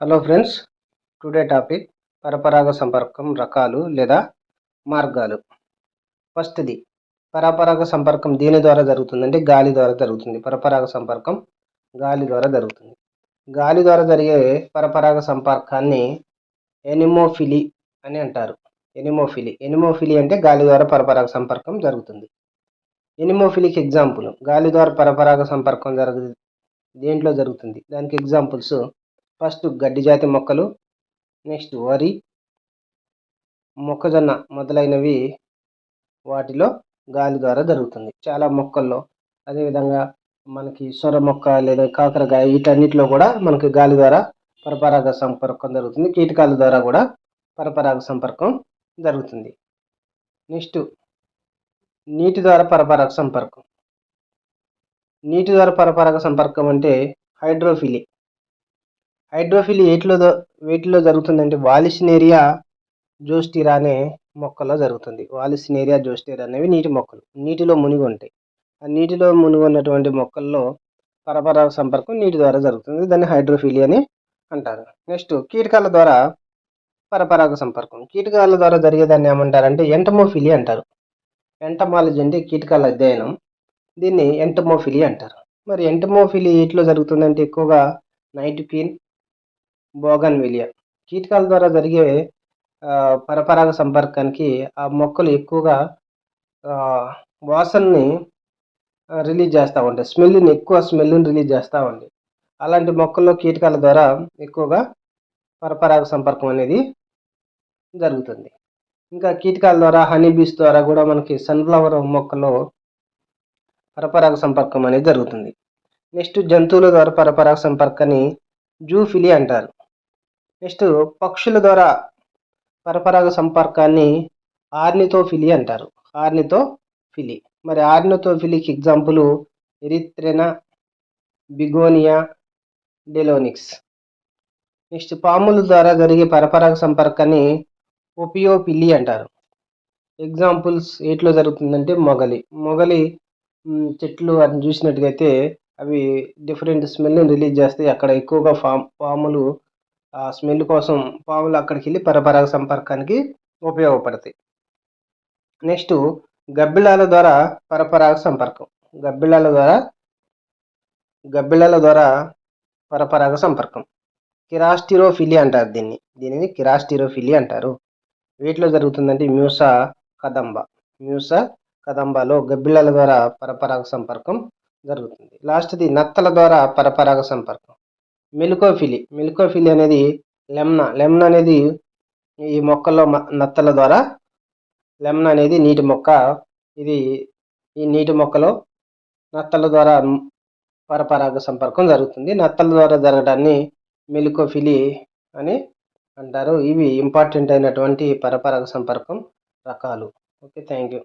Hello friends today topic పరపరాగ సంపర్కం రకాలు లేదా మార్గాలు. ఫస్ట్ది పరపరాగ సంపర్కం దీని ద్వారా జరుగుతుందంటే గాలి ద్వారా జరుగుతుంది. పరపరాగ సంపర్కం గాలి ద్వారా జరుగుతుంది. గాలి ద్వారా జరిగే పరపరాగ సంపర్కాన్ని ఎనిమోఫిలి అని అంటారు. ఎనిమోఫిలి ఎనిమోఫిలి అంటే గాలి ద్వారా పరపరాగ సంపర్కం జరుగుతుంది. ఎనిమోఫిలికి ఎగ్జాంపుల్ గాలి ద్వారా పరపరాగ సంపర్కం జరుగు దేంట్లో జరుగుతుంది? దానికి ఎగ్జాంపుల్స్ ఫస్ట్ గడ్డి జాతి మొక్కలు నెక్స్ట్ వరి మొక్కజొన్న మొదలైనవి వాటిలో గాలి ద్వారా జరుగుతుంది. చాలా మొక్కల్లో అదేవిధంగా మనకి సొర మొక్క లేదా కాకరకాయ వీటన్నిటిలో కూడా మనకి గాలి ద్వారా పరపరాగ సంపర్కం జరుగుతుంది. కీటకాల ద్వారా కూడా పరపరాగ సంపర్కం జరుగుతుంది. నెక్స్ట్ నీటి ద్వారా పరపరాగ సంపర్కం. నీటి ద్వారా పరపరాగ సంపర్కం అంటే హైడ్రోఫిలి. హైడ్రోఫిలి ఏట్లో వేటిలో జరుగుతుందంటే వాలిసినేరియా జోస్టిరా అనే మొక్కలో జరుగుతుంది. వాలిసినేరియా జోస్టిరా అనేవి నీటి మొక్కలు. నీటిలో మునిగి ఉంటాయి. ఆ నీటిలో మునిగి ఉన్నటువంటి మొక్కల్లో పరపరాగ సంపర్కం నీటి ద్వారా జరుగుతుంది. దాన్ని హైడ్రోఫిలి అని అంటారు. నెక్స్ట్ కీటకాల ద్వారా పరపరాగ సంపర్కం. కీటకాల ద్వారా జరిగేదాన్ని ఏమంటారంటే ఎంటమోఫిలి అంటారు. ఎంటమాలజీ అంటే కీటకాల అధ్యయనం. దీన్ని ఎంటమోఫిలి అంటారు. మరి ఎంటమోఫిలి ఎట్లో జరుగుతుందంటే ఎక్కువగా నైట్ క్వీన్ బోగన్ విలియా. కీటకాల ద్వారా జరిగే పరపరాగ సంపర్కానికి ఆ మొక్కలు ఎక్కువగా వాసనని రిలీజ్ చేస్తూ ఉంటాయి. స్మెల్ని ఎక్కువ స్మెల్ని రిలీజ్ చేస్తూ ఉంటాయి. అలాంటి మొక్కల్లో కీటకాల ద్వారా ఎక్కువగా పరపరాగ సంపర్కం అనేది జరుగుతుంది. ఇంకా కీటకాల ద్వారా హనీ బీస్ ద్వారా కూడా మనకి సన్ఫ్లవర్ మొక్కలో పరపరాగ సంపర్కం అనేది జరుగుతుంది. నెక్స్ట్ జంతువుల ద్వారా పరపరాగ సంపర్కాన్ని జూఫిలి అంటారు. నెక్స్ట్ పక్షుల ద్వారా పరపరాగ సంపర్కాన్ని ఆర్నితోఫిలి అంటారు. ఆర్నితోఫిలి మరి ఆర్నితోఫిలికి example erythrina begonia delonix. Next పాముల ద్వారా జరిగే పరపరాగ సంపర్కాన్ని ఒపియోఫిలి అంటారు. ఎగ్జాంపుల్స్ ఏట్లో జరుగుతుందంటే మొగలి. మొగలి చెట్లు అని చూసినట్టుగైతే అవి డిఫరెంట్ స్మెల్ని రిలీజ్ చేస్తాయి. అక్కడ ఎక్కువగా ఫామ్ పాములు స్మెల్ కోసం పాములు అక్కడికి వెళ్ళి పరపరాగ సంపర్కానికి ఉపయోగపడతాయి. నెక్స్ట్ గబ్బిళాల ద్వారా పరపరాగ సంపర్కం. గబ్బిళాల ద్వారా గబ్బిళాల ద్వారా పరపరాగ సంపర్కం. కిరాస్టిరోఫిలి అంటారు దీన్ని. దీనిని కిరాస్టిరోఫిలి అంటారు. వీటిలో జరుగుతుందంటే మ్యూసా కదంబ. మ్యూసా కదంబాలో గబ్బిళ్ళల ద్వారా పరపరాగ సంపర్కం జరుగుతుంది. లాస్ట్ది నత్తల ద్వారా పరపరాగ సంపర్కం. మెలుకోఫిలి. మెలుకోఫిలి అనేది లెమ్న. లెమ్న అనేది ఈ మొక్కల్లో నత్తల ద్వారా లెమ్న అనేది నీటి మొక్క. ఇది ఈ నీటి మొక్కలో నత్తల ద్వారా పరపరాగ సంపర్కం జరుగుతుంది. నత్తల ద్వారా జరగడాన్ని మెలుకోఫిలి అని అంటారు. ఇవి ఇంపార్టెంట్ అయినటువంటి పరపరాగ సంపర్కం రకాలు. Okay thank you.